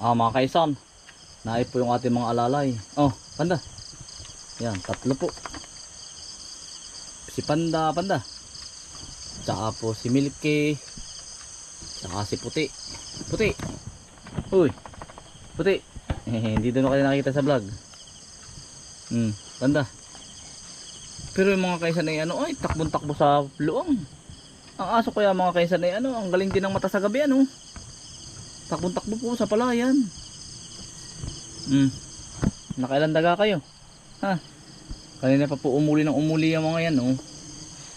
Ah, mga kaisan. Naip po yung ating mga alalay. Oh, panda. Yan, tatlo po. Si panda, panda. Tsaka po si Milky. Tsaka si puti. Puti. Uy. Puti. Hindi doon kayo nakita sa vlog. Hmm, panda. Pero yung mga kaisan ay ano, ay takbon-takbo sa luang. Ang aso kaya mga kaisan ay ano, ang galing din ng mata sa gabi ano. Takbon-takbo po sa palayan. Hmm. Nakailan daga kayo? Ha? Kanina pa po umuli ng umuli yung mga yan, oh.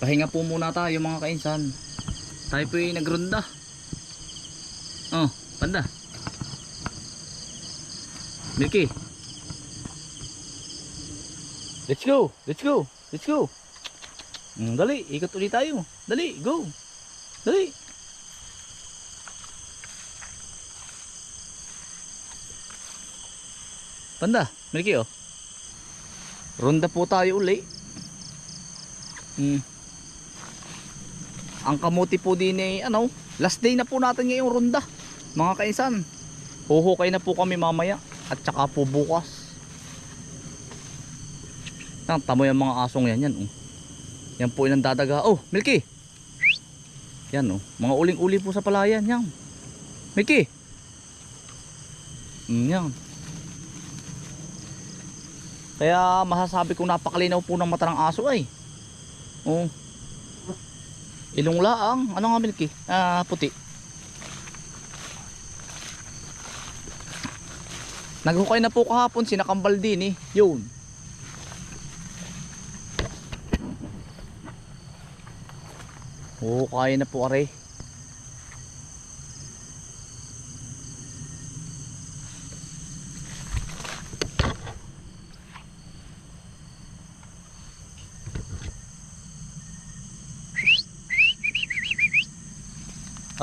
Pahinga po muna tayo mga kainsan. Tayo po yung nagrunda. Oh, panda. Milky. Let's go, let's go, let's go. Mm, dali, ikot ulit tayo. Dali, go. Dali. Panda, Milky oh. Ronda po tayo uli. Hmm. Ang kamuti po din eh, ano, last day na po natin ngayong ronda. Mga kainsan. Huhukay na po kami mamaya at saka po bukas. Yan, tamo yung mga asong yan, yan oh. Yan po yung dadaga. Oh, Milky. Yan oh, mga uling-uli po sa palayan, yan. Milky. Mm, yan. Kaya masasabi kong napakalinaw po ng mata ng aso ay. Oh. Ilong laang. Ano nga milky? Ah, puti. Naghukay na po kahapon si Nakambal din eh. Yun. Hukay na po are.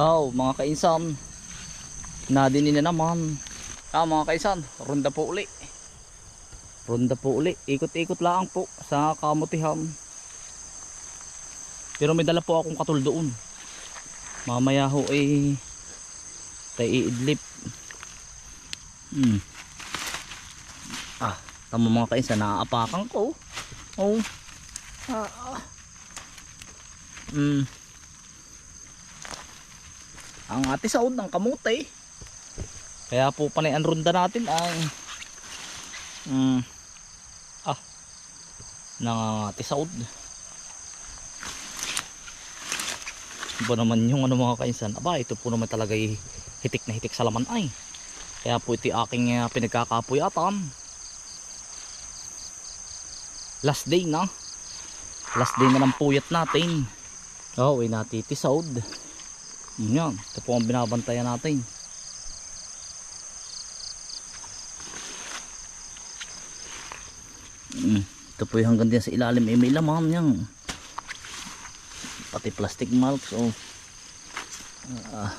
Oh, mga kainsan. Nadinin na naman. Ah, mga kaisan, ronda po uli. Ronda po uli. Ikot-ikot lang po sa kamutihan. Pero may dala po akong katul doon. Mamaya ho ay tayo iidlip. Hmm. Ah, tama mga kainsan, naaapakan ko. Oh. Ah. ah. Hmm. Ang ate saod ng kamote. Kaya po panay ang ronda natin ay mm, ah nangangati saod. Iba naman yung ano mga kainsan. Aba, ito po naman talaga hitik na hitik sa laman ay. Kaya po ito aking uh, pinagkakapuyatan. Last day na. Last day na ng puyat natin. Oh, ay natitisaud. Yan, ito po ang binabantayan natin. Mm, ito po yung hanggang din sa ilalim ay may laman yan. Pati plastic marks oh. Ah.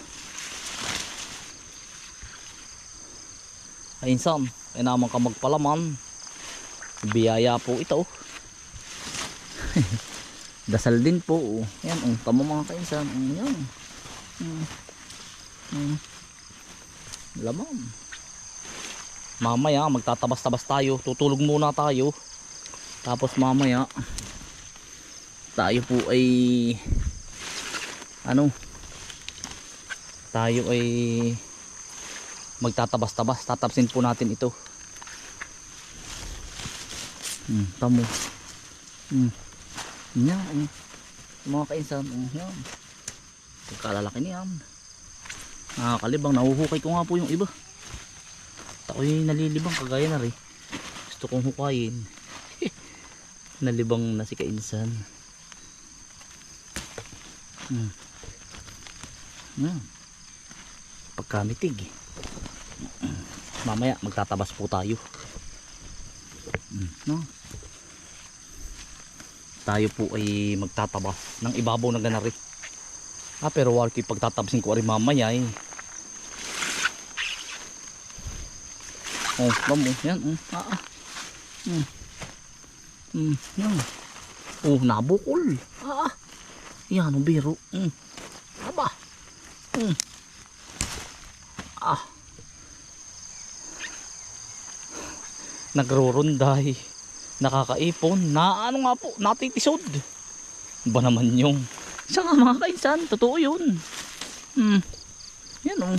Ayinsan, ay naman ka magpalaman. Biyaya po ito. Dasal din po. oh. Yan, oh, tama mga kainsan. Oh, yan. Mm. Mm. Laman. Mamaya magtatabas-tabas tayo. Tutulog muna tayo. Tapos mamaya tayo po ay ano tayo ay magtatabas-tabas. Tatapsin po natin ito. Hmm, tamo. Hmm. Yan. um, Mga kainsan. Um, yan. Pagkalalaki niyan. Nakakalibang. Nahuhukay ko nga po yung iba. At ako'y nalilibang kagaya na rin. Gusto kong hukayin. Nalibang na si kainsan. Hmm. Yan. Pagkamitig. Mamaya magtatabas po tayo. Hmm. No? Tayo po ay magtatabas ng ibabaw ng ganari. Ah, pero wala ko pagtatabasin ko rin mamaya eh. Oh, bamo. Yan, oh. Ah, ah. Hmm. Hmm, yan. Oh, nabukol. Ah, ah. Yan, ang biro. Hmm. Aba. Hmm. Ah. nagrurunday, nakakaipon, na ano nga po, natitisod. Ba naman yung, siya nga mga kainsan, totoo yun. Hmm. Yan oh.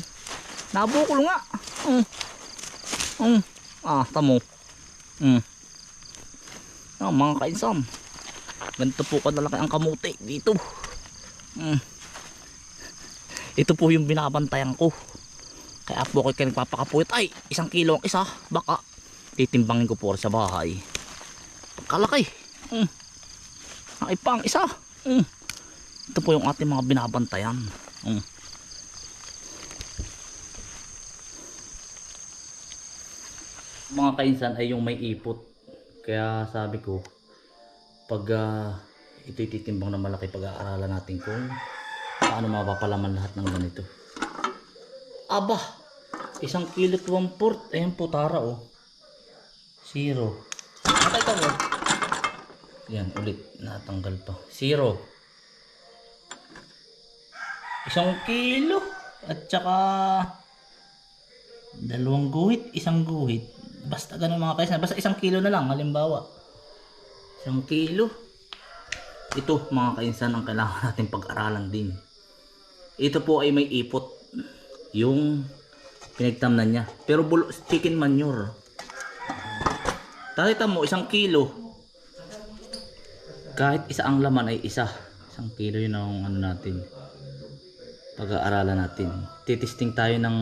Nabukol nga. Hmm. Hmm. Ah, tamo. Hmm. Ah, mga kainsan. Ganito po kadalaki ang kamuti dito. Hmm. Ito po yung binabantayan ko. Kaya po kayo nagpapakapuyot. Ay, isang kilo ang isa. Baka titimbangin ko po sa bahay. Pagkalaki. Mm. Ang ipa ang isa. Mm. Ito po yung ating mga binabantayan. Mm. Mga kainsan ay yung may ipot. Kaya sabi ko, pag uh, ito'y titimbang na malaki pag-aaralan natin kung paano mapapalaman lahat ng ganito. Aba, isang kilo at one fourth. Ayan po, tara oh. Zero. Nakita mo? Yan, ulit. Natanggal pa. Zero. Isang kilo. At saka dalawang guhit, isang guhit. Basta ganun mga kaisan. Basta isang kilo na lang, halimbawa. Isang kilo. Ito mga kainsan ang kailangan natin pag-aralan din. Ito po ay may ipot. Yung pinagtamnan niya. Pero chicken manure. Takita mo, isang kilo. Kahit isa ang laman ay isa. Isang kilo yun ang ano natin. Pag-aaralan natin. Titisting tayo ng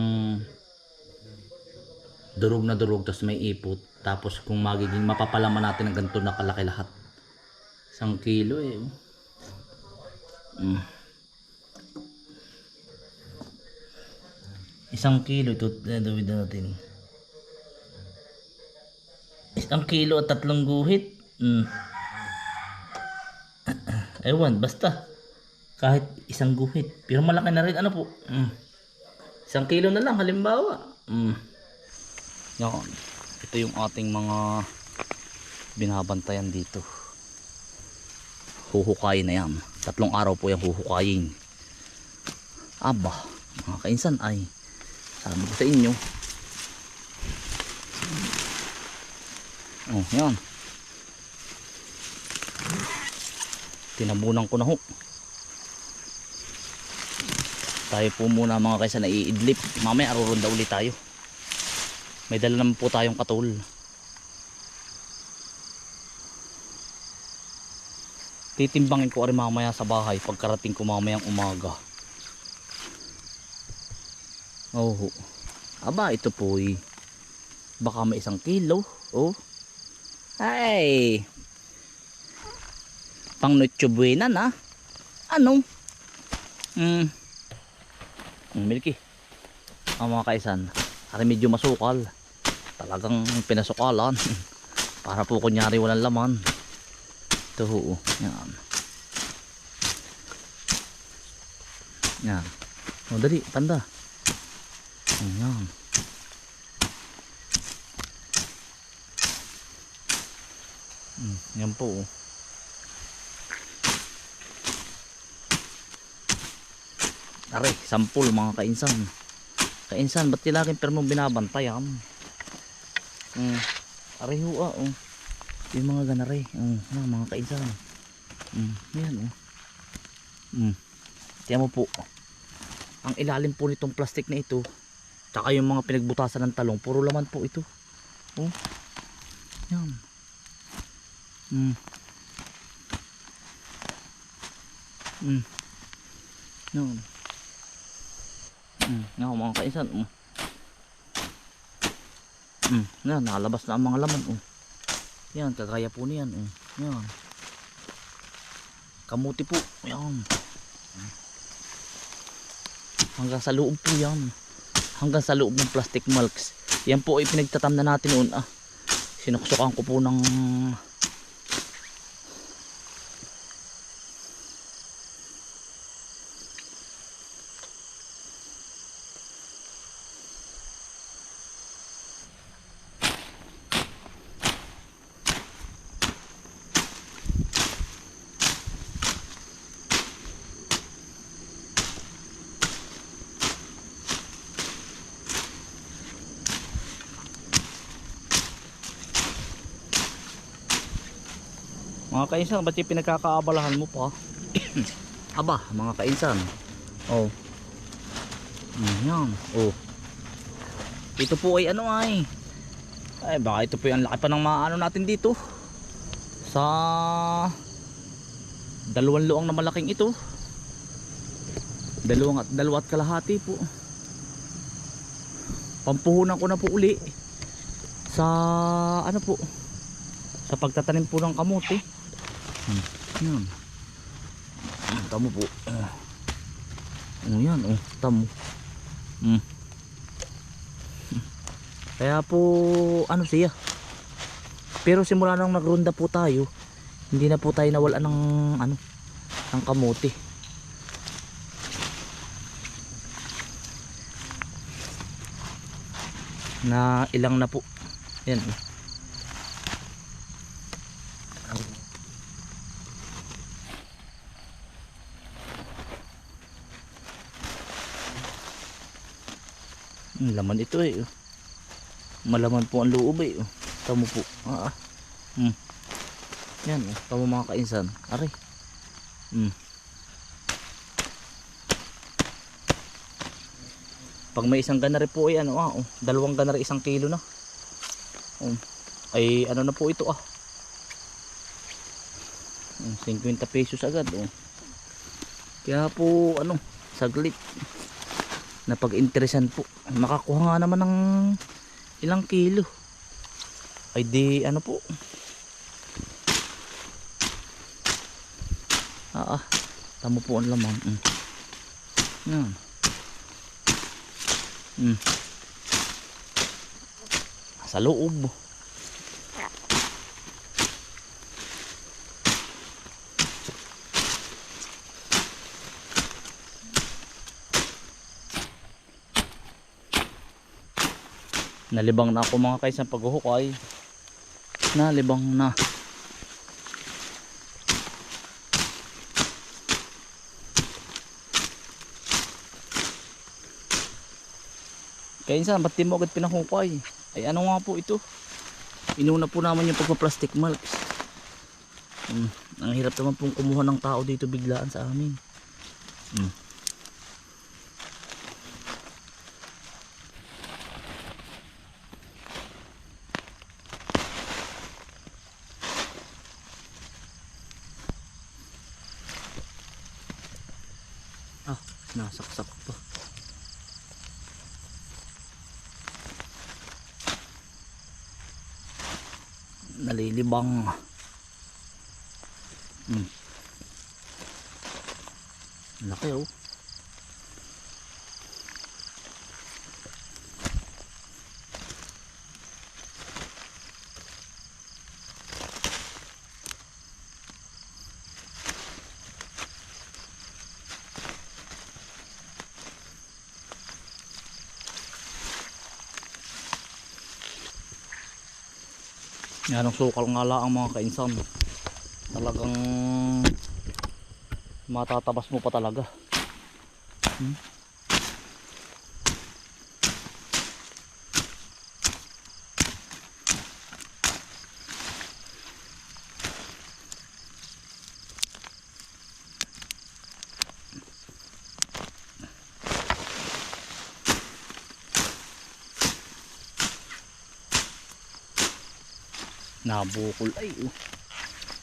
durog na durog tapos may ipot. Tapos kung magiging mapapalaman natin ng ganito na kalaki lahat. Isang kilo eh. Mm. Isang kilo ito dadawid natin. Isang kilo at tatlong guhit. Mm. Ewan, basta. Kahit isang guhit. Pero malaki na rin. Ano po? Mm. Isang kilo na lang, halimbawa. Mm. Yan. Ito yung ating mga binabantayan dito. Huhukayin na yan. Tatlong araw po yung huhukayin. Aba, mga kainsan ay sabi ko sa inyo. Oh, yan. Tinabunan ko na ho. Tayo po muna mga kaysa na iidlip. Mamaya arurunda ulit tayo. May dala naman po tayong katul. Titimbangin ko rin mamaya sa bahay pagkarating ko mamayang umaga. Oh. Aba, ito po eh. Baka may isang kilo. Oh. Ay. Pang noche buena na. Ano? Hmm. Mm, milky. Ang mga kaisan. Para medyo masukal. Talagang pinasukalan. Para po kunyari walang laman. Ito ho. Yan. Yan. O dali, tanda. Ayan. Mm, yan po. oh. Aray, sampul mga kainsan. Kainsan, ba't tilagin pero mo binabantayan? Mm. Aray ho ah, oh. Yung mga ganare. Oh, yan, mga kainsan. Mm, yan oh. Mm. Tiyan mo po. Ang ilalim po nitong plastic na ito, Tsaka yung mga pinagbutasan ng talong, puro laman po ito. Oh. Yan. Mm. Mm. Yan. Mm. Yan mga kaisan. Mm. Mm. Yan, nakalabas na ang mga laman. Oh. Yan, kagaya po niyan. Oh. Yan. Kamuti po. Yan. Hanggang sa loob po yan hanggang sa loob ng plastic mulks yan po ay pinagtatam na natin noon ah sinuksukan ko po ng Mga kainsan, ba't yung pinagkakaabalahan mo pa? Aba, mga kainsan. Oh. Mm, yan. Oh. Ito po ay ano ay. Ay, baka ito po yung laki pa ng maano natin dito. Sa dalawang luang na malaking ito. Dalawang at dalawa at kalahati po. Pampuhunan ko na po uli sa ano po sa pagtatanim po ng kamote. Hmm. Yan. Hmm, Tamo po. Ah. Oh, yan oh, tamo. Hmm. Kaya po ano siya. Pero simula nang nagronda po tayo, hindi na po tayo nawala ng ano ng kamote. Na ilang na po. Yan. oh. Laman ito eh. oh. Malaman po ang loob eh. oh. Tamo po. Ah, ah. Hmm. Yan, oh. tamo mga kainsan. Aray. Hmm. Pag may isang ganari po ay ano ah, oh. dalawang ganari isang kilo na. Oh. Ay ano na po ito ah. Hmm, 50 pesos agad oh. Kaya po ano, saglit na pag-interesan po. Makakuha nga naman ng ilang kilo. Ay di ano po. Ah, ah. Tamo po ang laman. Mm. Yan. Mm. Sa loob. Nalibang na ako mga kaysa paghuhukay. Nalibang na. Kaya insan, ba't di mo agad pinahukay? Ay ano nga po ito? Inuna po naman yung pagpa-plastic mulch. Hmm, ang hirap naman pong kumuha ng tao dito biglaan sa amin. Hmm. Ah, nasaksak pa. Nalilibang. Hmm. Laki oh. Yan ang sukal nga lang ang mga kainsan. Talagang matatabas mo pa talaga. Hmm? Nabukol ay oh.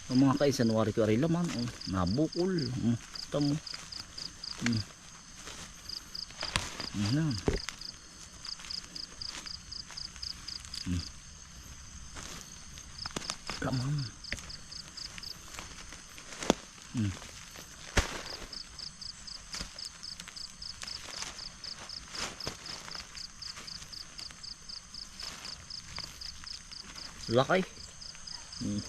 Ang mga kaisan wari ko aray laman oh. Nabukol. Oh. Tamo. Hmm. Yan. Hmm. Laman. Hmm. Lakay. Hmm.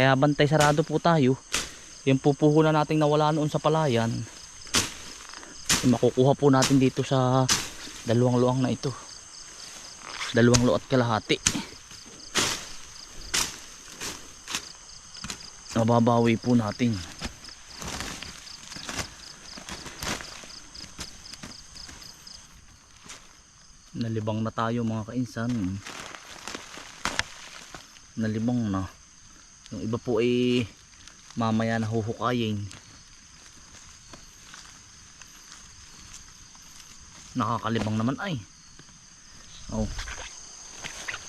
Kaya bantay sarado po tayo. Yung pupuhunan nating nawala noon sa palayan. makukuha po natin dito sa dalawang luang na ito. Dalawang luat kalahati. Mababawi po natin. Nalibang na tayo mga kainsan. Nalibang na. Yung iba po ay mamaya na huhukayin. Nakakalibang naman ay. Oh.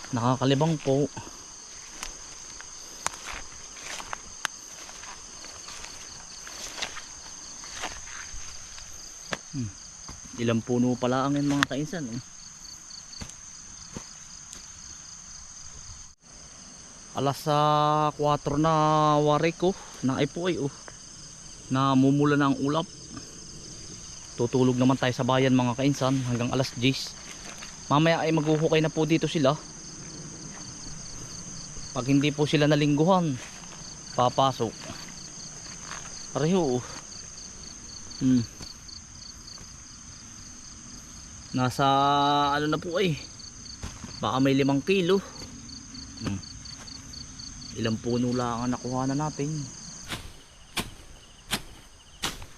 Nakakalibang po. Hmm. Ilang puno pala ang yan mga kainsan. Oh. Alas sa 4 na wari ko na ipo ay oh. Namumula na ang ulap. Tutulog naman tayo sa bayan mga kainsan hanggang alas 10. Mamaya ay maghuhukay na po dito sila. Pag hindi po sila nalingguhan, papasok. Pareho. oh. Hmm. Nasa ano na po ay. Baka may limang kilo. Hmm. Ilang puno lang ang nakuha na natin.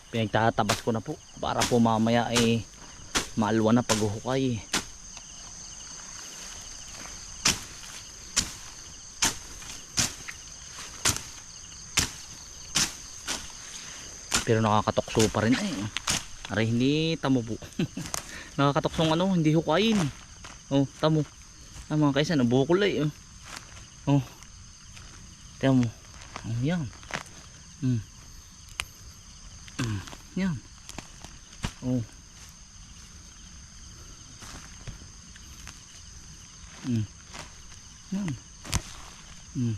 Pinagtatabas ko na po para po mamaya ay maalwa na paghuhukay. Pero nakakatokso pa rin eh. Aray hindi tamo po. nakakatoksong ano, hindi hukayin. Oh, tamo. Ah, mga kaysa, nabukol eh. Oh. Oh. Tamo. Oh, yan. Mm. Mm. Yan. Oh. Mm. Yan. Mm.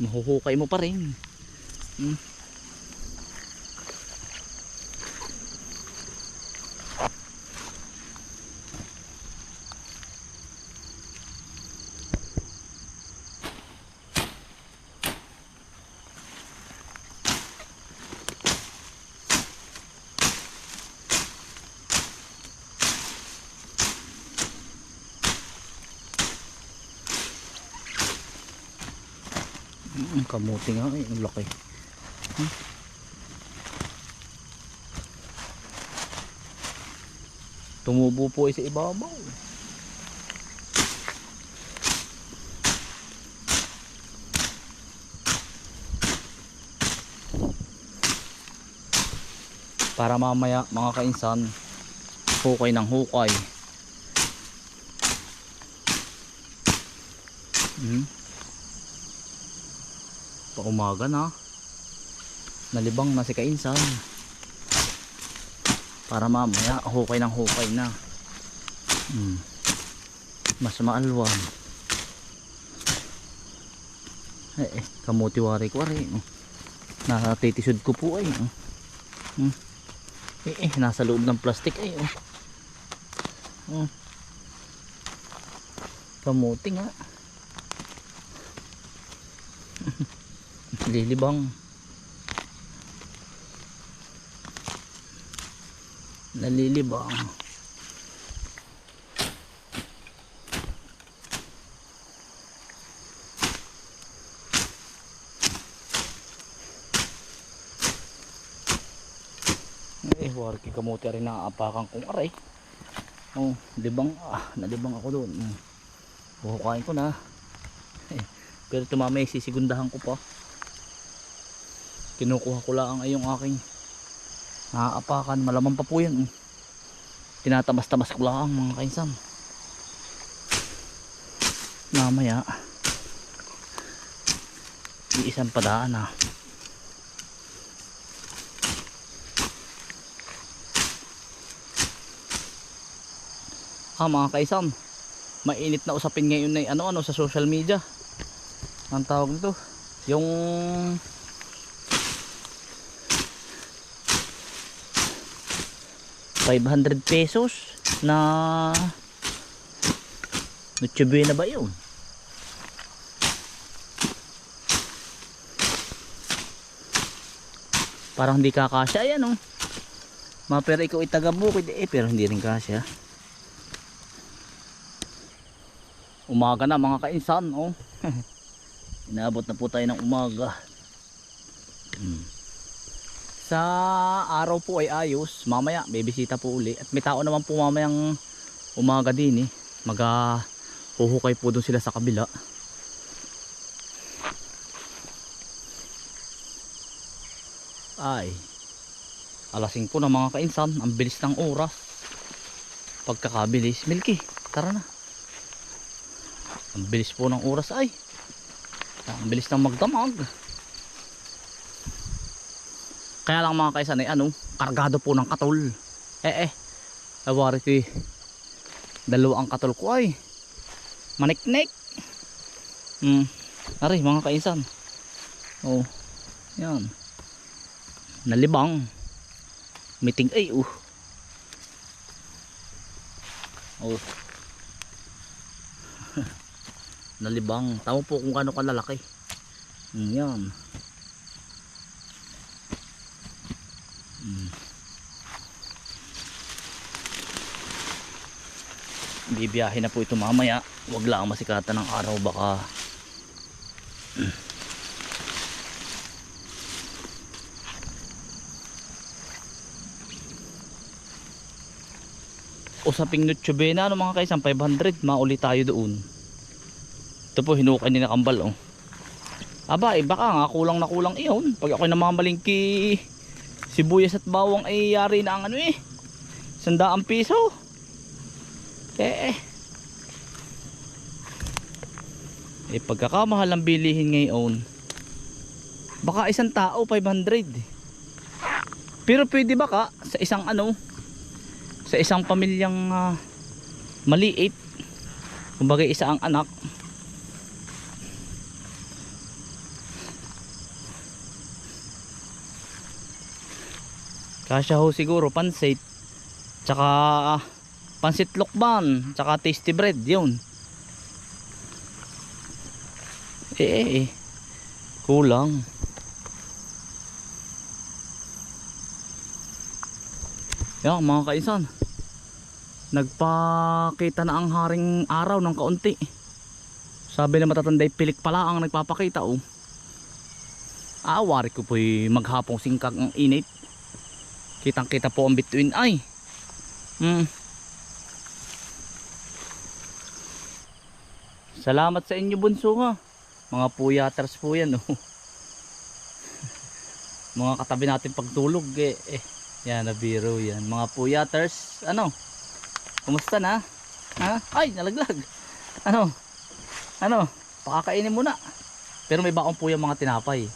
Mahuhukay mo pa rin. Mm. Mm, kamuti nga eh, ang laki. Hmm? Tumubo po ay sa ibabaw. Para mamaya mga kainsan, hukay ng hukay. Hmm? paumaga na nalibang na si kainsan para mamaya hukay ng hukay na hmm. mas maalwan eh, eh kamuti wari ko wari natitisod ko po ay oh. hmm. eh, eh nasa loob ng plastic ay oh. oh. kamuti nga lilibang nalilibang. Eh warki kamuti rin naaapakan kong aray. Oh libang ah nalibang ako doon. Buhukain ko na. Eh, pero tumamay sisigundahan ko pa kinukuha ko lang ay yung aking naaapakan. Malamang pa po yan eh. tinatamas-tamas ko lang mga kainsan. Mamaya iisang padaan ah. Ah mga kaisan mainit na usapin ngayon na ano ano sa social media. Ang tawag nito yung $500 pesos na Noche Buena ba yun? Parang hindi kakasya yan oh. Ma pero ikaw itaga bukid eh pero hindi rin kasya. Umaga na mga kainsan oh. Inaabot na po tayo ng umaga. Sa araw po ay ayos. Mamaya may bisita po uli. At may tao naman po mamayang umaga din eh. Maga huhukay po doon sila sa kabila. Ay. Alasing po ng mga kainsan. Ang bilis ng oras. Pagkakabilis. Milky, tara na. Ang bilis po ng oras ay. Ang bilis ng magdamag. Kaya lang mga kaisan ay ano, kargado po ng katol. Eh eh. Awari ko eh. Dalawa katol ko ay. Maniknik. Hmm. Ari mga kaisan. Oh. Yan. Nalibang. Miting ay uh. Oh. Nalibang. Tama po kung gaano kalalaki. Mm, yan. Bibiyahe na po ito mamaya. Huwag lang masikatan ng araw baka. Usaping nutube na ano mga kaisang 500 mauli tayo doon. Ito po hinukay ni nakambal oh. Aba eh baka nga kulang na kulang iyon. Pag ako'y namamalingki sibuyas at bawang ay yari na ang ano eh sandaang piso eh eh. Eh pagkakamahal ang bilihin ngayon baka isang tao 500 pero pwede baka sa isang ano sa isang pamilyang ah, maliit? Kumbaga isa ang anak. Kasya ho siguro pansit tsaka ah, pansit lokban tsaka tasty bread yun. Eh eh eh. Kulang. Yan mga kaisan. Nagpakita na ang haring araw ng kaunti. Sabi na matatanday pilik pala ang nagpapakita oh. Aawari ko po'y maghapong singkag ang init. Kitang kita po ang bituin. Ay! Hmm. Salamat sa inyo bunso ha mga puyaters po yan oh. mga katabi natin pagtulog eh, eh yan, nabiro yan. Mga puyaters, ano? Kumusta na? Ha? Ay, nalaglag. Ano? Ano? Pakakainin muna. Pero may bakong po yung mga tinapay.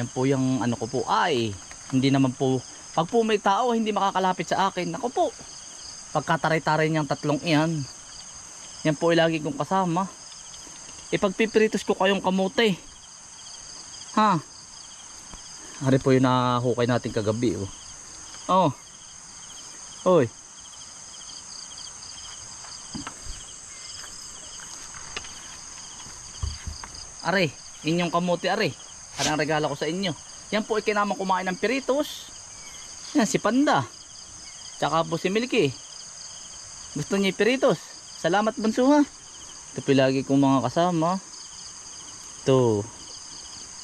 Yan po yung ano ko po. Ay, hindi naman po. Pag po may tao, hindi makakalapit sa akin. Ako po. Pagkataray-taray niyang tatlong iyan. Yan po ay lagi kong kasama. Ipagpipiritos ko kayong kamote. Ha? Hari po yung nahukay natin kagabi. Oh. Oh. Oy. Are, inyong kamote are. Parang regalo ko sa inyo. Yan po ay kinamang kumain ng piritos. Yan si Panda. Tsaka po si Milky. Gusto niya piritos. Salamat bunso ha. Ito po lagi kong mga kasama. Ito.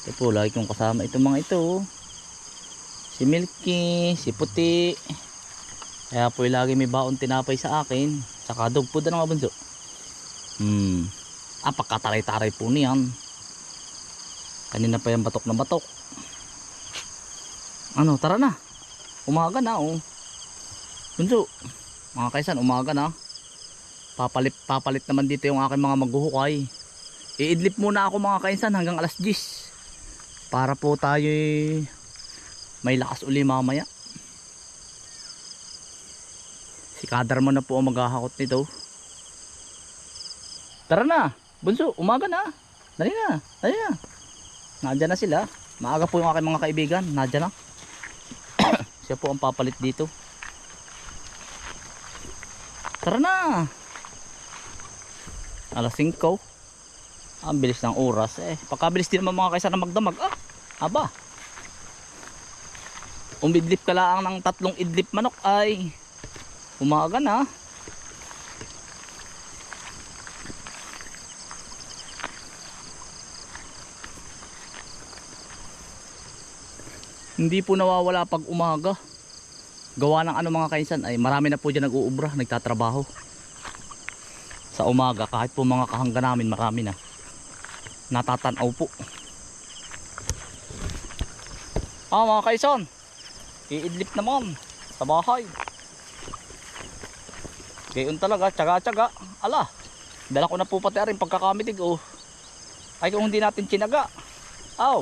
Ito po lagi kong kasama itong mga ito. si Milky, si Puti. Kaya po lagi may baon tinapay sa akin. Saka dog food na nga bunso. Hmm. Pagkataray-taray po niyan. Kanina pa yung batok na batok. Ano, tara na. Umaga na, oh. Bunso, mga kaisan, umaga na. Papalit, papalit naman dito yung aking mga maghuhukay. Iidlip muna ako mga kaisan hanggang alas 10. Para po tayo may lakas uli mamaya. Si Kadarman na po ang maghahakot nito. Tara na bunso umaga na. Dali na dali na. Nandyan na sila. Maaga po yung aking mga kaibigan nandyan na. Siya po ang papalit dito. Tara na alas 5 ang bilis ng oras eh pagkabilis din naman mga kaysa na magdamag ah aba umidlip ka lang ng tatlong idlip manok ay umaga na Hindi po nawawala pag umaga. Gawa ng ano mga kainsan ay marami na po dyan nag-uubra, nagtatrabaho. Sa umaga kahit po mga kahangga namin marami na. Natatanaw po. Ah mga kaison, iidlip naman sa bahay. Gayon talaga, tsaga-tsaga. Ala, dala ko na po pati rin pagkakamitig oh. Ay kung hindi natin tinaga. Aw.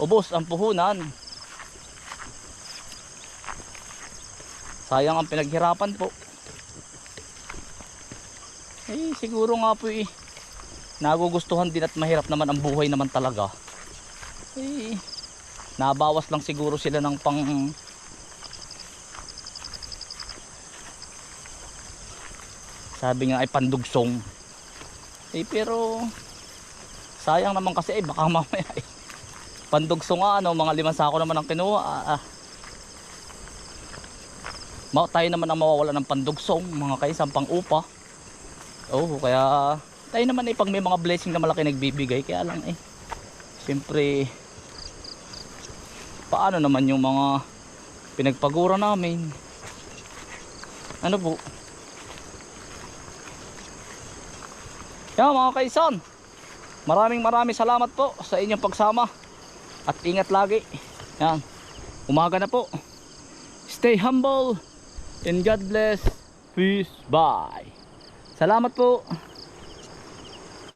Ubos ang puhunan. Sayang ang pinaghirapan po. Eh siguro nga po eh. Nagugustuhan din at mahirap naman ang buhay naman talaga. Eh nabawas lang siguro sila ng pang sabi nga ay pandugsong eh pero sayang naman kasi eh baka mamaya eh pandugsong nga ano mga limang sako naman ang kinuha ah, ah. Ma, tayo naman ang mawawala ng pandugsong mga kaisang pang upa oh kaya tayo naman eh pag may mga blessing na malaki nagbibigay kaya lang eh. Siyempre paano naman yung mga pinagpagura namin? Ano po? Yan mga kaisan. Maraming maraming salamat po sa inyong pagsama. At ingat lagi. Yan umaga na po. Stay humble and God bless. Peace. Bye. Salamat po